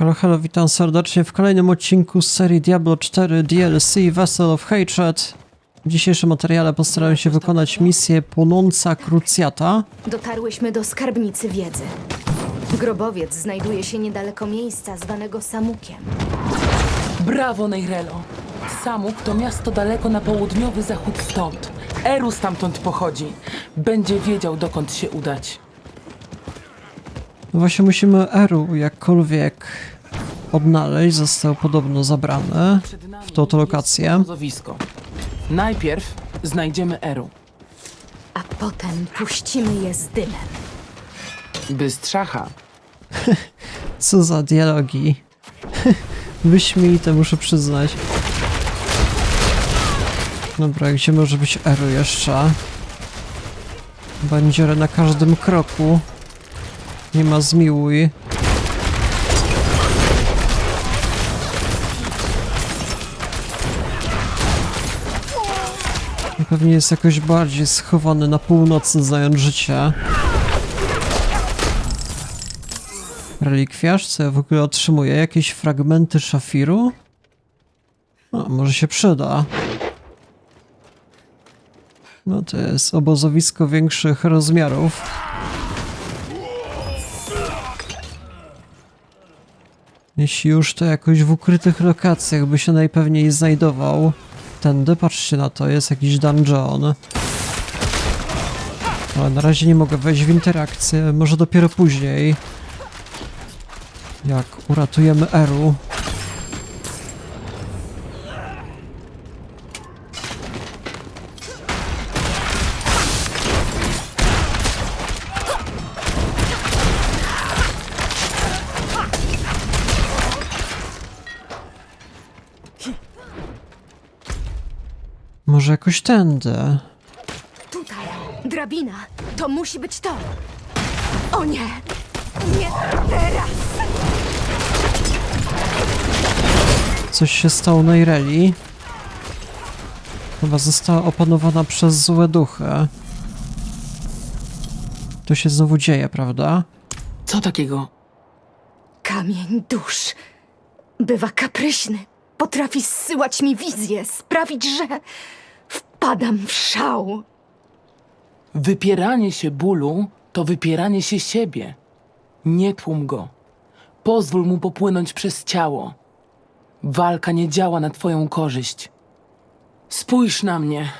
Halo, halo, witam serdecznie w kolejnym odcinku z serii Diablo 4 DLC Vessel of Hatred. W dzisiejszym materiale postaram się wykonać misję Płonąca Krucjata. Dotarłyśmy do skarbnicy wiedzy. Grobowiec znajduje się niedaleko miejsca zwanego Samukiem. Brawo, Neirelo! Samuk to miasto daleko na południowy zachód stąd. Eru stamtąd pochodzi. Będzie wiedział, dokąd się udać. No właśnie musimy Eru jakkolwiek odnaleźć, został podobno zabrany w tą jest lokację. Najpierw znajdziemy Eru. A potem puścimy je z dymem. Bystrzacha. Co za dialogi. Wyśmienite, muszę przyznać. Dobra, gdzie może być Eru jeszcze? Bandziory na każdym kroku. Nie ma zmiłuj. Pewnie jest jakoś bardziej schowany na północy, znając życie. Relikwiarz, co ja w ogóle otrzymuję? Jakieś fragmenty szafiru? No, może się przyda. No to jest obozowisko większych rozmiarów. Jeśli już to jakoś w ukrytych lokacjach by się najpewniej znajdował. Tędy, patrzcie na to, jest jakiś dungeon. Ale na razie nie mogę wejść w interakcję, może dopiero później. Jak uratujemy Eru. Może jakoś tędy. Tutaj, drabina. To musi być to. O nie! Nie teraz! Coś się stało na Ireli. Chyba została opanowana przez złe duchy. To się znowu dzieje, prawda? Co takiego? Kamień dusz. Bywa kapryśny. Potrafi zsyłać mi wizje, sprawić, że wpadam w szał. Wypieranie się bólu to wypieranie się siebie. Nie tłum go. Pozwól mu popłynąć przez ciało. Walka nie działa na twoją korzyść. Spójrz na mnie.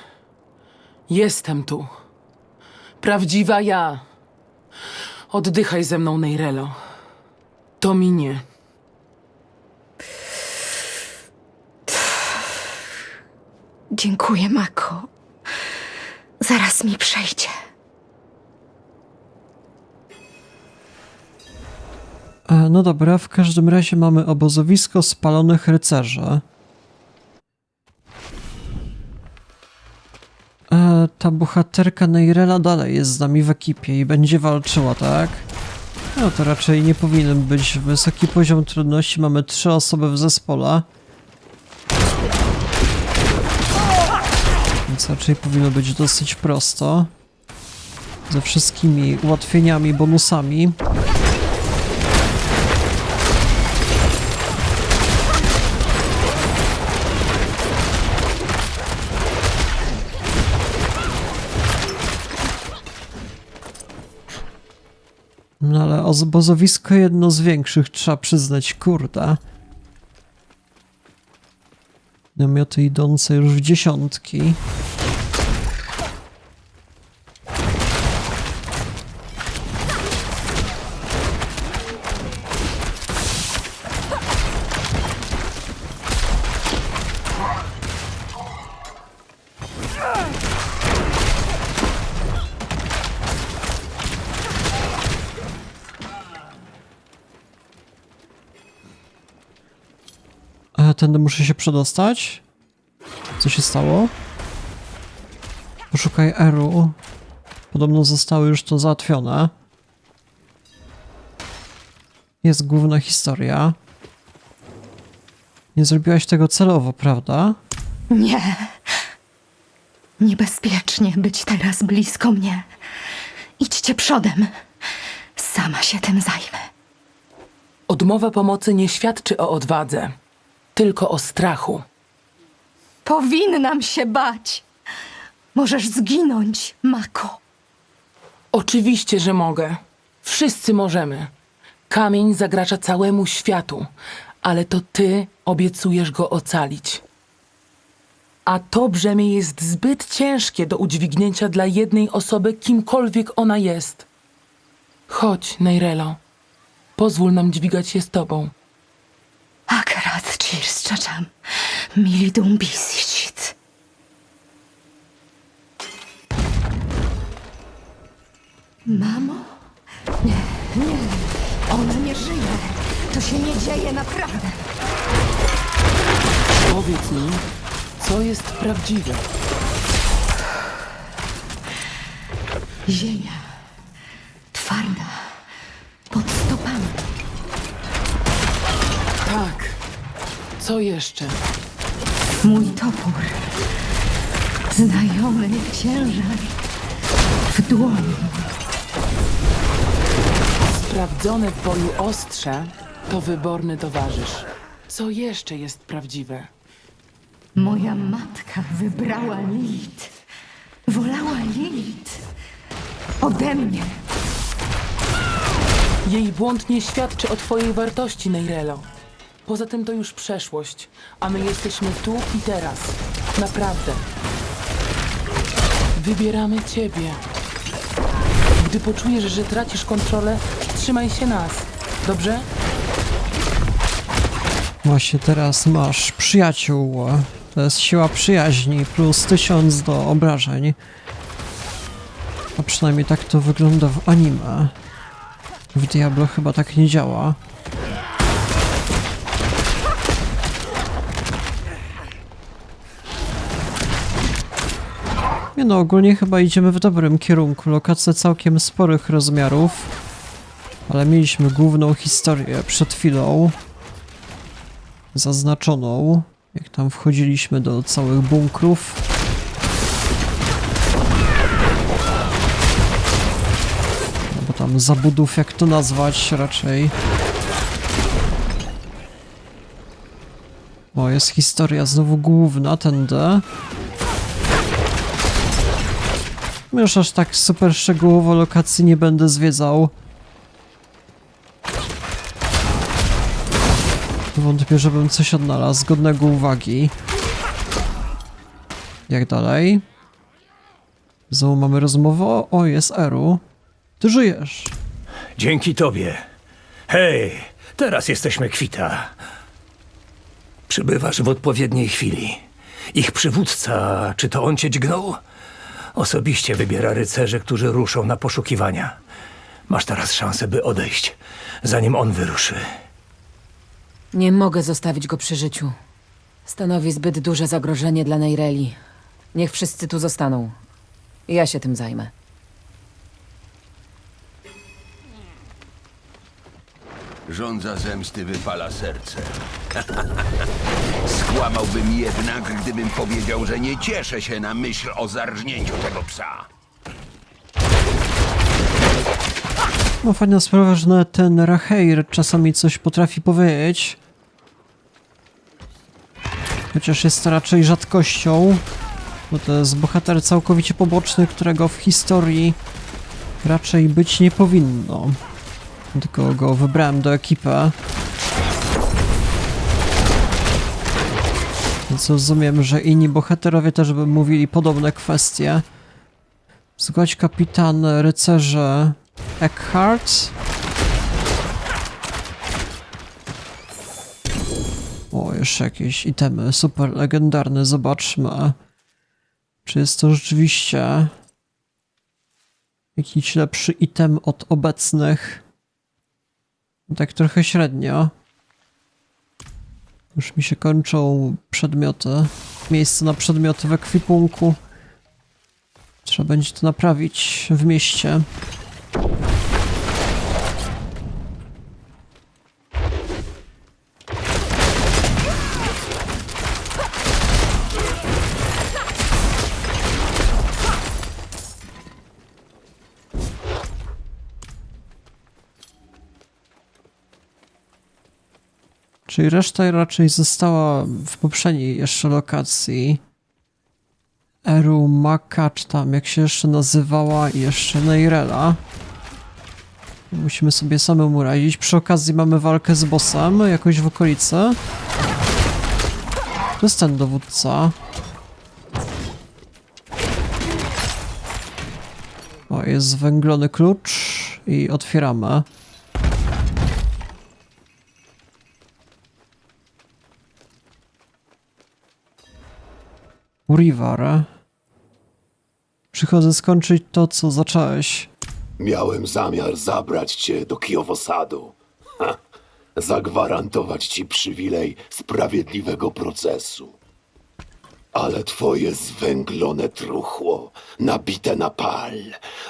Jestem tu. Prawdziwa ja. Oddychaj ze mną, Neirelo. To minie. Dziękuję, Mako. Zaraz mi przejdzie. E, no dobra, w każdym razie mamy obozowisko spalonych rycerzy. E, ta bohaterka Neirela dalej jest z nami w ekipie i będzie walczyła, tak? No to raczej nie powinien być wysoki poziom trudności. Mamy trzy osoby w zespole. Więc raczej powinno być dosyć prosto. Ze wszystkimi ułatwieniami, bonusami. No ale obozowisko jedno z większych, trzeba przyznać, kurde. Namioty idące już w dziesiątki. Tędy muszę się przedostać? Co się stało? Poszukaj Eru. Podobno zostało już to załatwione. Jest główna historia. Nie zrobiłaś tego celowo, prawda? Nie. Niebezpiecznie być teraz blisko mnie. Idźcie przodem. Sama się tym zajmę. Odmowa pomocy nie świadczy o odwadze, tylko o strachu. Powinnam się bać. Możesz zginąć, Mako. Oczywiście, że mogę. Wszyscy możemy. Kamień zagraża całemu światu, ale to ty obiecujesz go ocalić. A to brzemię jest zbyt ciężkie do udźwignięcia dla jednej osoby, kimkolwiek ona jest. Chodź, Neirelo. Pozwól nam dźwigać je z tobą. Czaszam. Mili dumbisicit. Mamo? Nie, nie. Ona nie żyje. To się nie dzieje naprawdę. Powiedz mi, co jest prawdziwe. Ziemia. Twarda. Pod stopami. Tak. Co jeszcze? Mój topór. Znajomy księżar. W dłoni. Sprawdzone w boju ostrze to wyborny towarzysz. Co jeszcze jest prawdziwe? Moja matka wybrała Lilith. Wolała Lilith. Ode mnie. Jej błąd nie świadczy o twojej wartości, Neirelo. Poza tym to już przeszłość, a my jesteśmy tu i teraz. Naprawdę. Wybieramy ciebie. Gdy poczujesz, że tracisz kontrolę, trzymaj się nas. Dobrze? Właśnie teraz masz przyjaciół. To jest siła przyjaźni plus tysiąc do obrażeń. A przynajmniej tak to wygląda w anime. W Diablo chyba tak nie działa. Nie no, ogólnie chyba idziemy w dobrym kierunku. Lokacja całkiem sporych rozmiarów. Ale mieliśmy główną historię przed chwilą zaznaczoną, jak tam wchodziliśmy do całych bunkrów. Albo tam zabudów, jak to nazwać raczej. O, jest historia znowu główna, tędy. Już aż tak super szczegółowo lokacji nie będę zwiedzał. Wątpię, żebym coś odnalazł godnego uwagi. Jak dalej? Znowu mamy rozmowę. O, jest Eru. Ty żyjesz. Dzięki tobie. Hej, teraz jesteśmy kwita. Przybywasz w odpowiedniej chwili. Ich przywódca, czy to on cię dźgnął? Osobiście wybiera rycerzy, którzy ruszą na poszukiwania. Masz teraz szansę, by odejść, zanim on wyruszy. Nie mogę zostawić go przy życiu. Stanowi zbyt duże zagrożenie dla Neireli. Niech wszyscy tu zostaną. Ja się tym zajmę. Żądza zemsty wypala serce. Skłamałbym jednak, gdybym powiedział, że nie cieszę się na myśl o zarżnięciu tego psa. No fajna sprawa, że nawet ten Racheir czasami coś potrafi powiedzieć. Chociaż jest to raczej rzadkością. Bo to jest bohater całkowicie poboczny, którego w historii raczej być nie powinno. Tylko go wybrałem do ekipy. Więc rozumiem, że inni bohaterowie też by mówili podobne kwestie. Słuchać kapitan rycerze Eckhart. O, jeszcze jakieś itemy super legendarne, zobaczmy. Czy jest to rzeczywiście jakiś lepszy item od obecnych? Tak trochę średnio. Już mi się kończą przedmioty. Miejsce na przedmioty w ekwipunku. Trzeba będzie to naprawić w mieście. Czyli reszta raczej została w poprzedniej jeszcze lokacji. Eru Maka, czy tam jak się jeszcze nazywała, i jeszcze Neirela. Musimy sobie samemu radzić. Przy okazji mamy walkę z bossem jakoś w okolicy. To jest ten dowódca. O, jest zwęglony klucz i otwieramy. Urivar. Przychodzę skończyć to, co zacząłeś. Miałem zamiar zabrać cię do Kijowosadu. Zagwarantować ci przywilej sprawiedliwego procesu. Ale twoje zwęglone truchło, nabite na pal,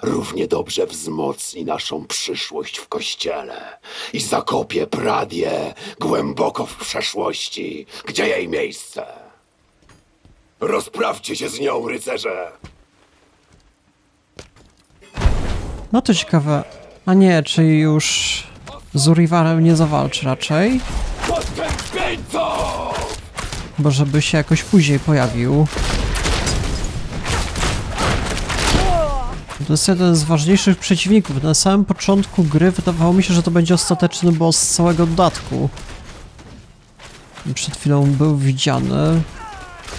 równie dobrze wzmocni naszą przyszłość w kościele i zakopie Pradię głęboko w przeszłości, gdzie jej miejsce. Rozprawcie się z nią, rycerze! No to ciekawe. A nie, czyli już z Urivarem nie zawalczy raczej. Bo żeby się jakoś później pojawił. To jest jeden z ważniejszych przeciwników. Na samym początku gry wydawało mi się, że to będzie ostateczny boss z całego dodatku. Przed chwilą był widziany.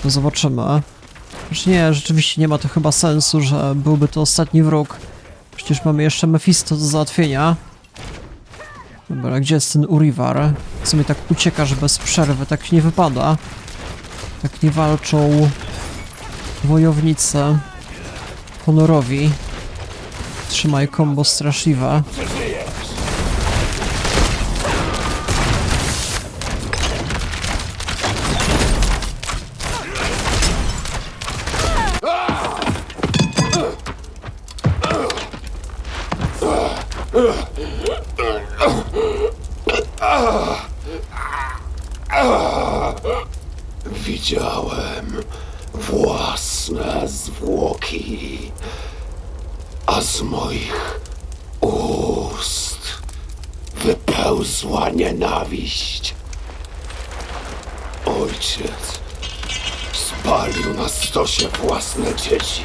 No zobaczymy. Znaczy nie, rzeczywiście nie ma to chyba sensu, że byłby to ostatni wróg. Przecież mamy jeszcze Mephisto do załatwienia. Dobra, gdzie jest ten Urivar? Co mi tak ucieka, że bez przerwy tak nie wypada. Tak nie walczą wojownicy honorowi. Trzymaj kombo straszliwe. A z moich ust wypełzła nienawiść. Ojciec spalił na stosie własne dzieci,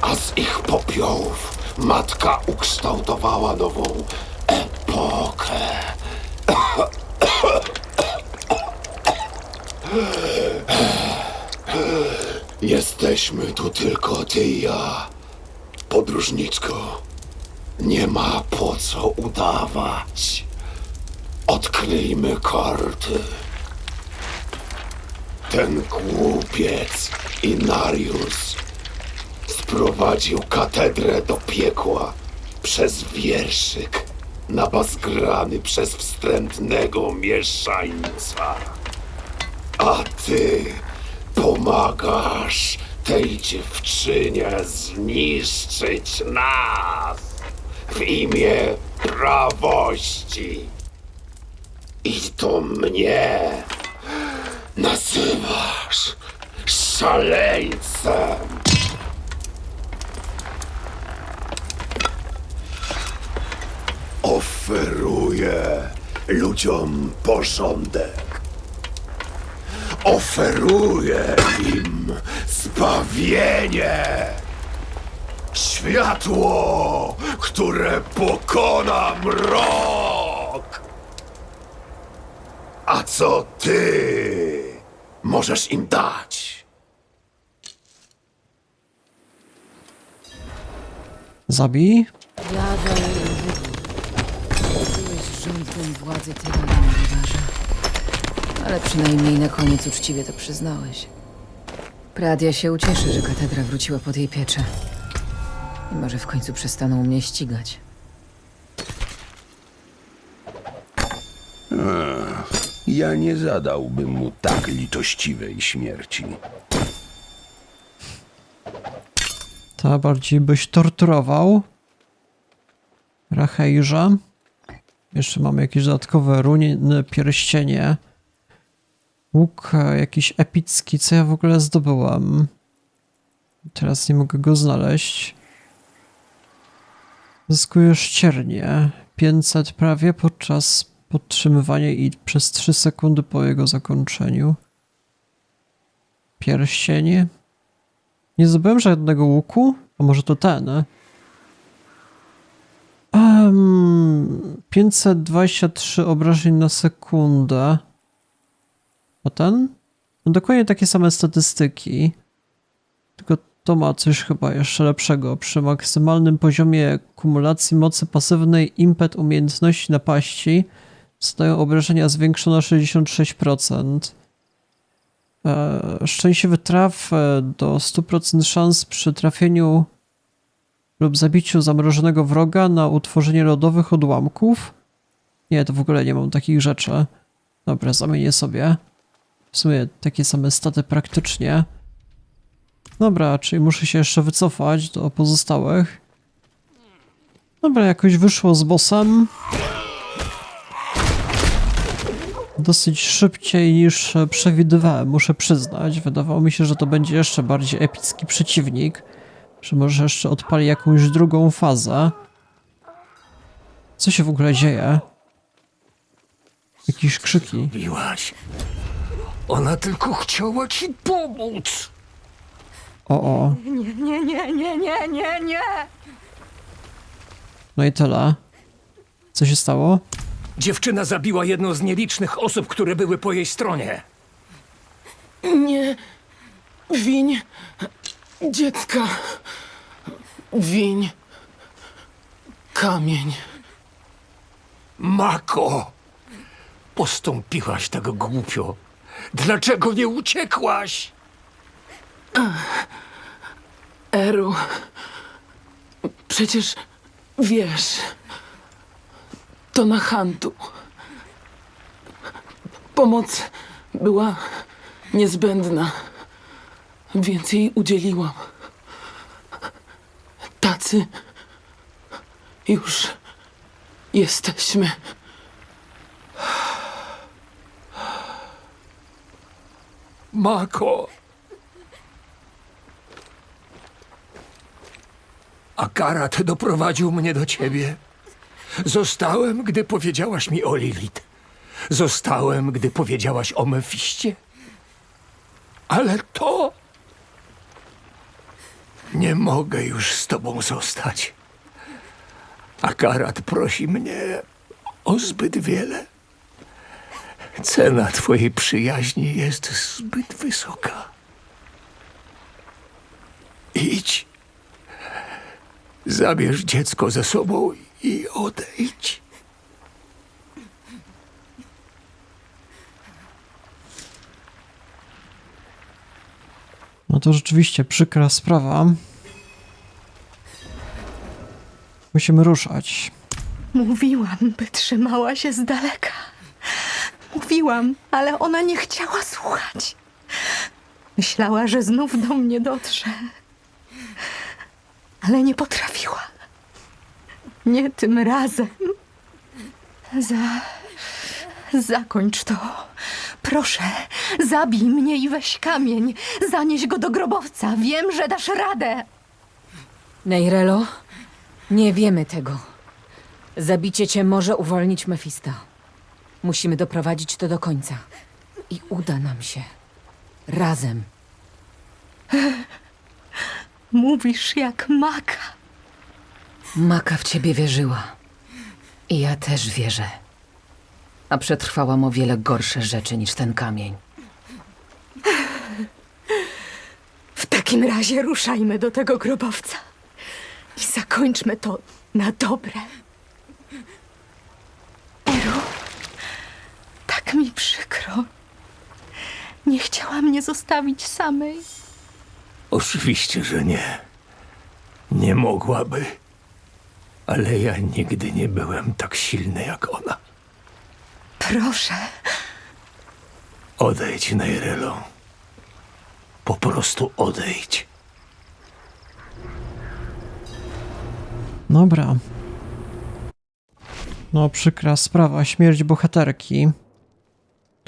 a z ich popiołów matka ukształtowała nową epokę. Jesteśmy tu tylko ty i ja. Podróżniczko, nie ma po co udawać. Odkryjmy karty. Ten głupiec Inarius sprowadził katedrę do piekła przez wierszyk nabazgrany przez wstrętnego mieszańca. A ty pomagasz tej dziewczynie zniszczyć nas w imię prawości. I to mnie nazywasz szaleńcem. Oferuję ludziom porządek oferuję im zbawienie. Światło, które pokona mrok. A co ty możesz im dać? Zabij. Byłeś rządnym władzy. Ale przynajmniej na koniec uczciwie to przyznałeś. Pradia się ucieszy, że katedra wróciła pod jej pieczę. I może w końcu przestaną mnie ścigać. Ja nie zadałbym mu tak litościwej śmierci. To bardziej byś torturował. Rachejrze. Jeszcze mamy jakieś dodatkowe runy, pierścienie. Łuk e, jakiś epicki, co ja w ogóle zdobyłam. Teraz nie mogę go znaleźć. Zyskujesz ciernie. 500 prawie podczas Podtrzymywanie i przez 3 sekundy po jego zakończeniu. Pierścień. Nie zdobyłem żadnego łuku? A może to ten? Um, 523 obrażeń na sekundę. Ten? No dokładnie takie same statystyki. Tylko to ma coś chyba jeszcze lepszego. Przy maksymalnym poziomie kumulacji mocy pasywnej impet umiejętności napaści zadają obrażenia zwiększone o 66%. E, szczęśliwy traf e, do 100% szans przy trafieniu lub zabiciu zamrożonego wroga na utworzenie lodowych odłamków. Nie, to w ogóle nie mam takich rzeczy. Dobra, zamienię sobie. W sumie takie same staty praktycznie. Dobra, czyli muszę się jeszcze wycofać do pozostałych. Dobra, jakoś wyszło z bossem. Dosyć szybciej niż przewidywałem, muszę przyznać. Wydawało mi się, że to będzie jeszcze bardziej epicki przeciwnik. Że może jeszcze odpali jakąś drugą fazę. Co się w ogóle dzieje? Jakieś krzyki. Ona tylko chciała ci pomóc. O, o. Nie, nie, nie, nie, nie, nie, nie! No i tyle. Co się stało? Dziewczyna zabiła jedną z nielicznych osób, które były po jej stronie. Nie. Wiń. Dziecka. Wiń. Kamień. Mako! Postąpiłaś tak głupio. Dlaczego nie uciekłaś? Eru. Przecież wiesz. To na Hantu. Pomoc była niezbędna, więc jej udzieliłam. Tacy już jesteśmy. Mako! Akarat doprowadził mnie do ciebie. Zostałem, gdy powiedziałaś mi o Lilith. Zostałem, gdy powiedziałaś o Mefiście. Ale to... Nie mogę już z tobą zostać. Akarat prosi mnie o zbyt wiele. Cena twojej przyjaźni jest zbyt wysoka. Idź. Zabierz dziecko ze sobą i odejdź. No to rzeczywiście przykra sprawa. Musimy ruszać. Mówiłam, by trzymała się z daleka. Mówiłam, ale ona nie chciała słuchać. Myślała, że znów do mnie dotrze. Ale nie potrafiła. Nie tym razem. Za. Zakończ to. Proszę, zabij mnie i weź kamień. Zanieś go do grobowca. Wiem, że dasz radę. Neirelo, nie wiemy tego. Zabicie cię może uwolnić Mefista. Musimy doprowadzić to do końca. I uda nam się. Razem. Mówisz jak maka. Maka w ciebie wierzyła. I ja też wierzę. A przetrwałam o wiele gorsze rzeczy niż ten kamień. W takim razie ruszajmy do tego grobowca i zakończmy to na dobre. Eru, tak mi przykro. Nie chciała mnie zostawić samej. Oczywiście, że nie. Nie mogłaby. Ale ja nigdy nie byłem tak silny jak ona. Proszę, Odejdź, Neirelo. Po prostu odejdź. Dobra. No, przykra sprawa, śmierć bohaterki.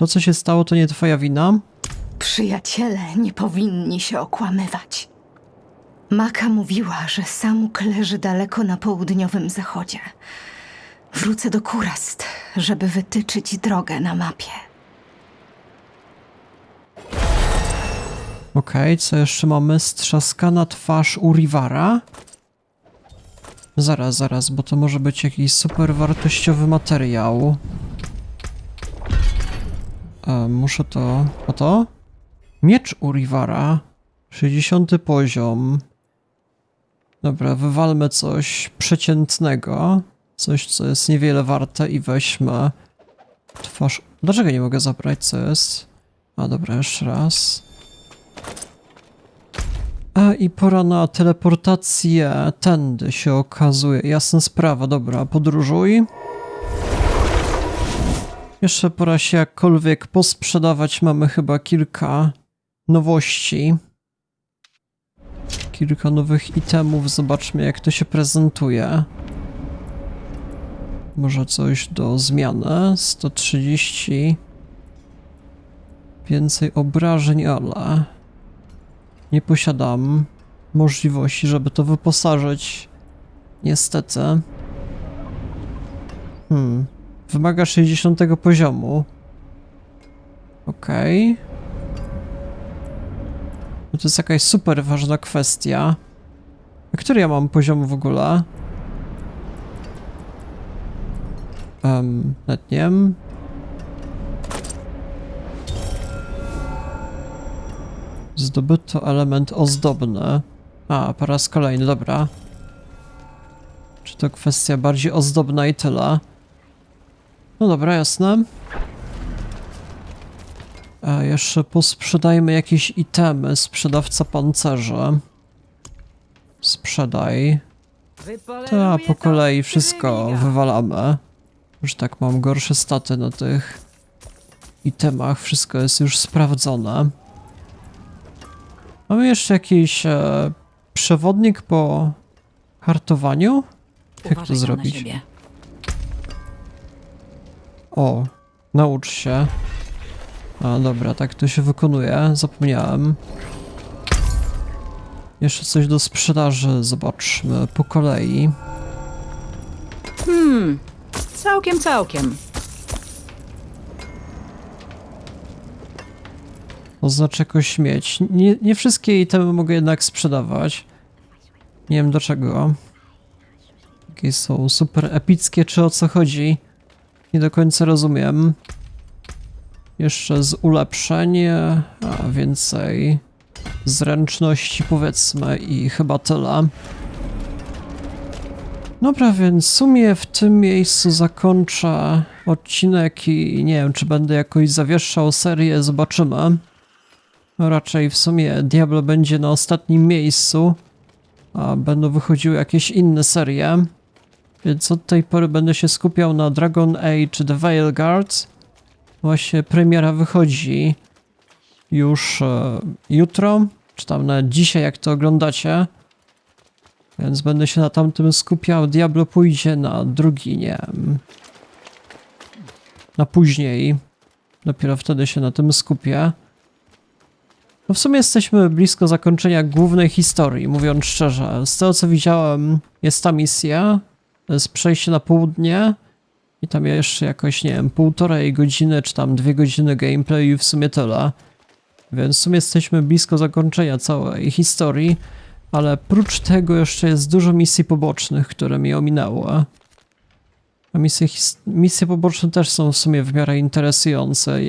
To, co się stało, to nie twoja wina. przyjaciele nie powinni się okłamywać. Maka mówiła, że Samuk leży daleko na południowym zachodzie. Wrócę do Kurast, żeby wytyczyć drogę na mapie. Okej, co jeszcze mamy? Strzaskana twarz Urivara? Zaraz, zaraz, bo to może być jakiś super wartościowy materiał. E, muszę to... O to? Miecz Urivara. 60 poziom. Dobra, wywalmy coś przeciętnego. Coś, co jest niewiele warte i weźmy twarz... Dlaczego nie mogę zabrać, co jest? A dobra, jeszcze raz. A i pora na teleportację tędy się okazuje. Jasna sprawa, dobra, podróżuj. Jeszcze pora się jakkolwiek posprzedawać. Mamy chyba kilka nowości. Kilka nowych itemów. Zobaczmy jak to się prezentuje. Może coś do zmiany. 130. Więcej obrażeń, ale... Nie posiadam możliwości, żeby to wyposażyć. Niestety. Hmm. Wymaga 60 poziomu. Okej. No to jest jakaś super ważna kwestia. A który ja mam poziom w ogóle? Um, nie wiem. Zdobyto element ozdobny. A, po raz kolejny, dobra. Czy to kwestia bardziej ozdobna i tyle? No dobra, jasne. A jeszcze posprzedajmy jakieś itemy. Sprzedawca pancerza. Sprzedaj. To po kolei wszystko wywalamy. Już tak mam gorsze staty na tych itemach. Wszystko jest już sprawdzone. Mamy jeszcze jakiś e, przewodnik po hartowaniu? Jak to zrobić? O, naucz się. A dobra, tak to się wykonuje. Zapomniałem. Jeszcze coś do sprzedaży. Zobaczmy po kolei. Całkiem, całkiem. Oznacz jako śmieć. Nie, nie wszystkie itemy mogę jednak sprzedawać. Nie wiem dlaczego. Jakie są super epickie, czy o co chodzi? Nie do końca rozumiem. Jeszcze z ulepszeń, a więcej zręczności powiedzmy i chyba tyle. Dobra, więc w sumie w tym miejscu zakończę odcinek i nie wiem, czy będę jakoś zawieszał serię, zobaczymy. Raczej w sumie Diablo będzie na ostatnim miejscu, a będą wychodziły jakieś inne serie. Więc od tej pory będę się skupiał na Dragon Age The Veilguard. Właśnie premiera wychodzi już e, jutro, czy tam nawet dzisiaj jak to oglądacie. Więc będę się na tamtym skupiał. Diablo pójdzie na drugi, nie wiem. Na później. Dopiero wtedy się na tym skupię. No w sumie jesteśmy blisko zakończenia głównej historii, mówiąc szczerze. Z tego co widziałem, jest ta misja, to jest przejście na południe i tam jeszcze jakoś, nie wiem, półtorej godziny, czy tam dwie godziny gameplay i w sumie tyle. Więc w sumie jesteśmy blisko zakończenia całej historii, ale prócz tego jeszcze jest dużo misji pobocznych, które mi ominęły. A misje, misje poboczne też są w sumie w miarę interesujące.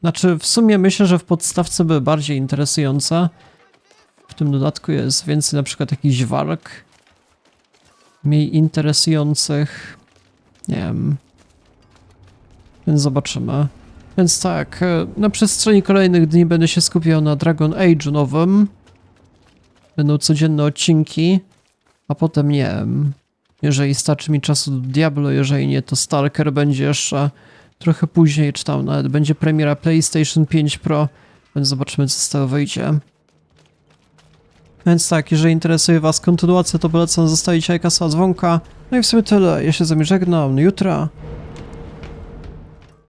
Znaczy, w sumie myślę, że w podstawce były bardziej interesujące. W tym dodatku jest więcej na przykład jakichś walk. Mniej interesujących. Nie wiem. Więc zobaczymy. Więc tak, e, na przestrzeni kolejnych dni będę się skupiał na Dragon Age nowym. Będą codzienne odcinki, a potem nie wiem. Jeżeli starczy mi czasu do Diablo, jeżeli nie, to Stalker będzie jeszcze trochę później, czy tam nawet będzie premiera PlayStation 5 Pro, więc zobaczymy, co z tego wyjdzie. Więc tak, jeżeli interesuje Was kontynuacja, to polecam zostawić lajka, suba, dzwonka. No i w sumie tyle. Ja się z wami żegnam. Do jutra.